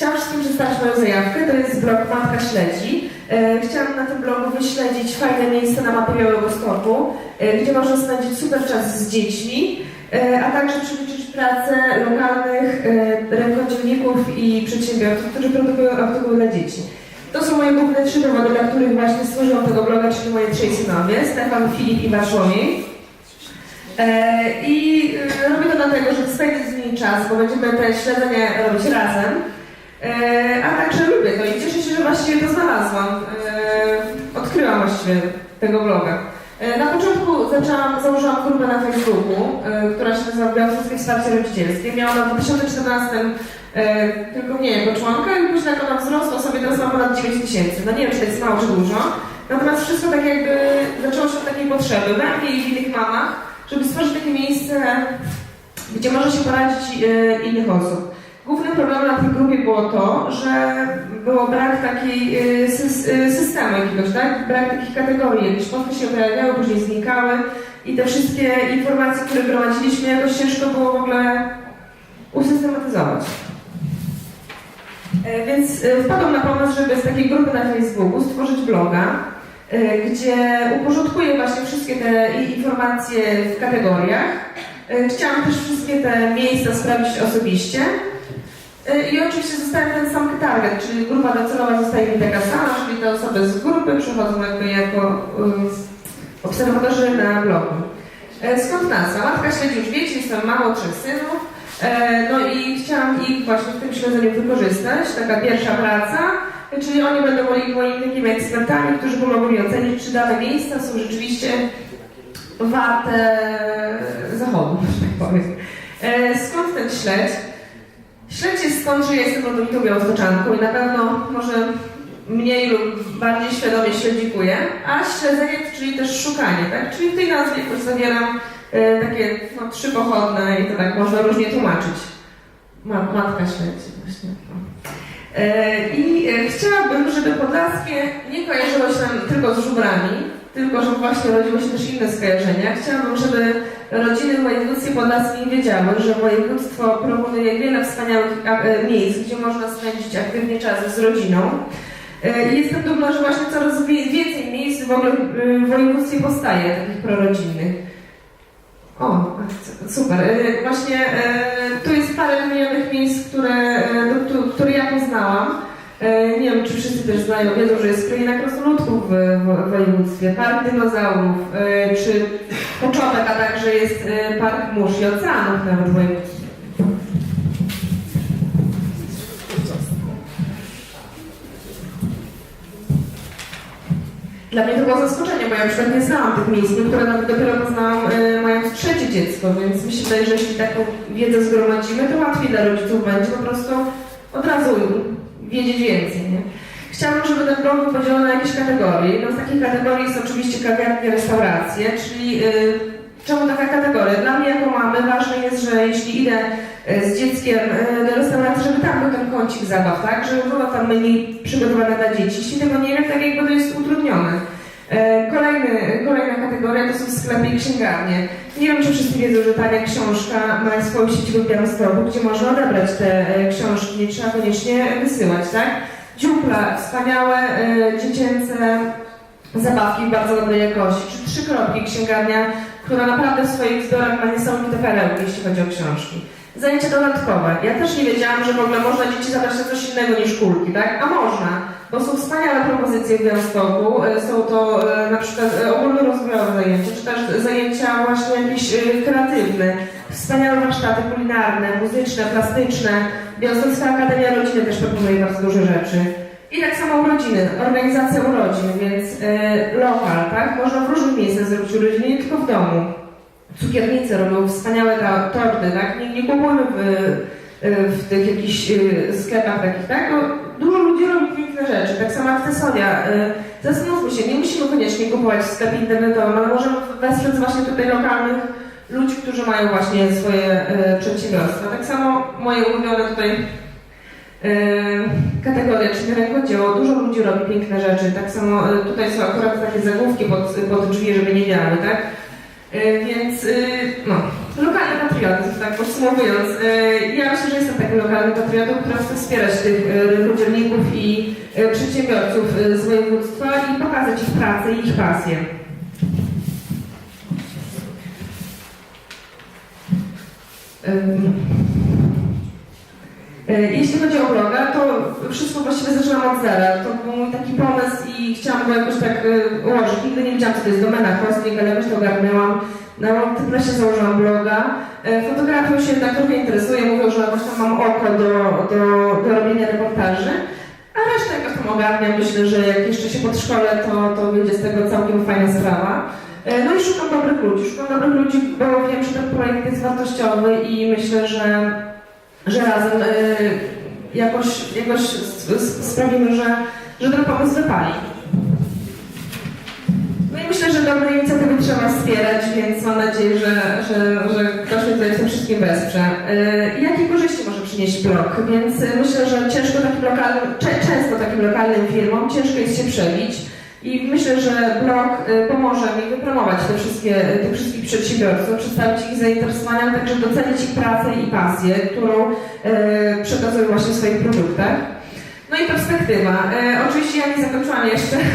Chciałam wszystkim przedstawić moją zajawkę. To jest blog Matka Śledzi. E, Chciałam na tym blogu wyśledzić fajne miejsca na mapie Białego Stoku, e, gdzie można spędzić super czas z dziećmi, e, a także przybliżyć pracę lokalnych rękodzielników i przedsiębiorców, którzy produkują artykuły dla dzieci. To są moje główne trzy dowody, dla których właśnie stworzyłam tego bloga, czyli moje trzej synowie, Stefan, Filip i Bartłomiej. I robię to dlatego, żeby spędzić z nimi czas, bo będziemy te śledzenia robić razem. E, A także lubię to i cieszę się, że właściwie to znalazłam. E, Odkryłam właściwie tego bloga. E, Na początku zaczęłam, założyłam grupę na Facebooku, która się nazywa Białostockie Wsparcie Rodzicielskie. Miałam na 2014 e, tylko mnie jako członka i później jak ona wzrosła sobie, teraz mam ponad 9 tysięcy. No nie wiem, czy to jest mało, czy dużo. Natomiast wszystko tak jakby zaczęło się od takiej potrzeby we mnie i w innych mamach, żeby stworzyć takie miejsce, gdzie może się poradzić innych osób. Głównym problemem na tej grupie było to, że było brak takiej sys- e, systemu jakiegoś, tak? Brak takich kategorii. Jakieś postki się pojawiały, później znikały i te wszystkie informacje, które gromadziliśmy, jakoś ciężko było w ogóle usystematyzować. E, Więc e, wpadłam na pomysł, żeby z takiej grupy na Facebooku stworzyć bloga, gdzie uporządkuję właśnie wszystkie te informacje w kategoriach. E, Chciałam też wszystkie te miejsca sprawdzić osobiście. E, I oczywiście zostałem ten sam target, czyli grupa docelowa zostaje mi taka sama, czyli te osoby z grupy przychodzą jakby jako um, obserwatorzy na blogu. E, Skąd nazwa? Matka śledzi już wiecie, jestem mało trzech synów. No i chciałam ich właśnie w tym śledzeniu wykorzystać. Taka pierwsza praca, czyli oni będą moi, moimi takimi ekspertami, którzy pomogą mi ocenić, czy dane miejsca są rzeczywiście warte zachodu, że tak powiem. Skąd ten śledź? Jest stąd, że jestem rodomitą białostoczanką i na pewno może mniej lub bardziej świadomie śledzikuję, a śledzenie, czyli też szukanie, tak? Czyli w tej nazwie jakoś zawieram e, takie no, trzy pochodne i to tak można różnie tłumaczyć. Ma, matka śledzi właśnie. E, I e, chciałabym, żeby Podlaskie nie kojarzyło się nam tylko z żubrami, tylko żeby właśnie rodziły się też inne skojarzenia. Chciałabym, żeby rodziny w województwie podlaskim wiedziały, że województwo proponuje wiele wspaniałych e, miejsc, gdzie można spędzić aktywnie czas z rodziną. E, jestem dumna, że właśnie coraz więcej miejsc w ogóle e, w województwie powstaje, takich prorodzinnych. O, super. Właśnie tu jest parę wymienionych miejsc, które, które ja poznałam. E, Nie wiem, czy wszyscy też znają, wiedzą, że jest kraina krasnoludków w, w, województwie, park dinozaurów, e, czy początek, a także jest e, park mórz i oceanów nawet w województwie. Dla mnie to było zaskoczenie, bo ja na przykład nie znałam tych miejsc, niektóre nawet dopiero poznałam mając trzecie dziecko, więc wydaje, że jeśli taką wiedzę zgromadzimy, to łatwiej dla rodziców będzie po prostu od razu wiedzieć więcej. Nie? Chciałabym, żeby ten blog był podzielony na jakieś kategorie. Jedną z takich kategorii jest oczywiście kawiarnie, restauracje, czyli y, czemu taka kategoria? Dla mnie jako mamy ważne jest, że jeśli idę y, z dzieckiem y, do restauracji, żeby tam był ten kącik zabaw, tak? Żeby było tam menu przygotowane dla dzieci. Jeśli tego nie wiem, tak jakby to jest utrudnione. E, Kolejny, kolejna kategoria to są sklepy i księgarnie. Nie wiem, czy wszyscy wiedzą, że Tania Książka ma swoją siedzibę w Białymstoku, gdzie można odebrać te e, książki, nie trzeba koniecznie wysyłać, tak? Dziupla, wspaniałe e, dziecięce zabawki bardzo dobrej jakości, czy trzy kropki księgarnia, która naprawdę w swoich zbiorach ma niesamowite perełki, jeśli chodzi o książki. Zajęcia dodatkowe. Ja też nie wiedziałam, że w ogóle można dzieci zabrać na coś innego niż kulki, tak? A można, bo są wspaniałe propozycje w Białymstoku. E, Są to e, na przykład e, ogólnorozwojowe zajęcia, czy też zajęcia właśnie jakieś kreatywne. Wspaniałe warsztaty kulinarne, muzyczne, plastyczne. Białostocka Akademia Rodziny też proponuje bardzo dużo rzeczy. I tak samo urodziny, organizacja urodzin, więc lokal, tak? Można w różnych miejscach zrobić urodziny, nie tylko w domu. Cukiernice robią wspaniałe torty, tak? Nie, nie kupujmy w, e, w tych jakichś e, sklepach takich, tak? No, dużo ludzi robi piękne rzeczy, tak samo akcesoria. E, Zastanówmy się, nie musimy koniecznie kupować w sklepie internetowym, ale możemy wesprzeć właśnie tutaj lokalnych ludzi, którzy mają właśnie swoje przedsiębiorstwa. Tak samo moje ulubione tutaj kategoria, czyli rękodzieło. Dużo ludzi robi piękne rzeczy. Tak samo tutaj są akurat takie zagłówki pod, pod drzwi, żeby nie wiały, tak? E, Więc, e, no, Lokalny patriotyzm, tak podsumowując. e, Ja myślę, że jestem takim lokalnym patriotą, który chce wspierać tych e, rynkodzielników i przedsiębiorców z województwa i pokazać ich pracę i ich pasję. Jeśli chodzi o bloga, to wszystko właściwie zaczynam od zera. To był mój taki pomysł i chciałam go jakoś tak e, ułożyć. Nigdy nie wiedziałam, co to jest domena hosting, ale jakoś to ogarnęłam. Na WordPressie założyłam bloga. E, Fotografią się jednak trochę interesuję. Mówią, że jakoś tam mam oko do, do, do robienia reportaży. A resztę jakoś tam ogarniam. Myślę, że jak jeszcze się podszkolę, to, to wyjdzie z tego całkiem fajna sprawa. E, No i szukam dobrych ludzi. Szukam dobrych ludzi, bo wiem, że ten projekt jest wartościowy i myślę, że, że razem e, jakoś, jakoś sprawimy, że, że ten pomysł wypali. Myślę, że dobre inicjatywy trzeba wspierać, więc mam nadzieję, że, że, że ktoś mnie tutaj w tym wszystkim wesprze. E, Jakie korzyści może przynieść blog? Więc e, myślę, że ciężko takim lokalnym, często takim lokalnym firmom ciężko jest się przebić. I myślę, że blog e, pomoże mi wypromować te wszystkie, tych wszystkich przedsiębiorców, przedstawić ich zainteresowania, także docenić ich pracę i pasję, którą e, przekazują właśnie w swoich produktach. No i perspektywa. E, oczywiście ja nie zakończyłam jeszcze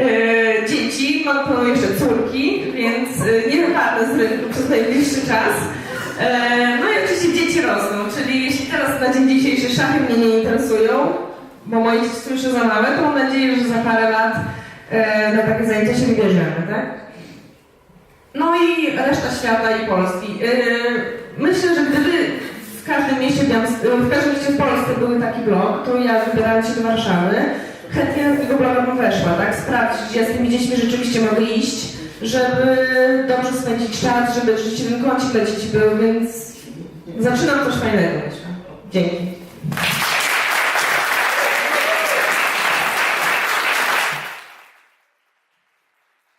e, dzieci, mam jeszcze córki, więc e, nie wypadnę z rynku przez najbliższy czas. E, no i oczywiście dzieci rosną, czyli jeśli teraz na dzień dzisiejszy szachy mnie nie interesują, bo moje dzieci są jeszcze za małe, to mam nadzieję, że za parę lat na takie zajęcia się wybierzemy, tak? No i reszta świata i Polski. Myślę, że gdyby w każdym mieście, w każdym mieście w Polsce były taki blog, to ja wybierając się do Warszawy, chętnie na tego bloga weszła, tak? Sprawdzić, gdzie ja z tymi dziećmi rzeczywiście mogę iść, żeby dobrze spędzić czas, żeby rzeczywiście ten kącik dla dzieci był, więc zaczynam coś fajnego. Dzięki.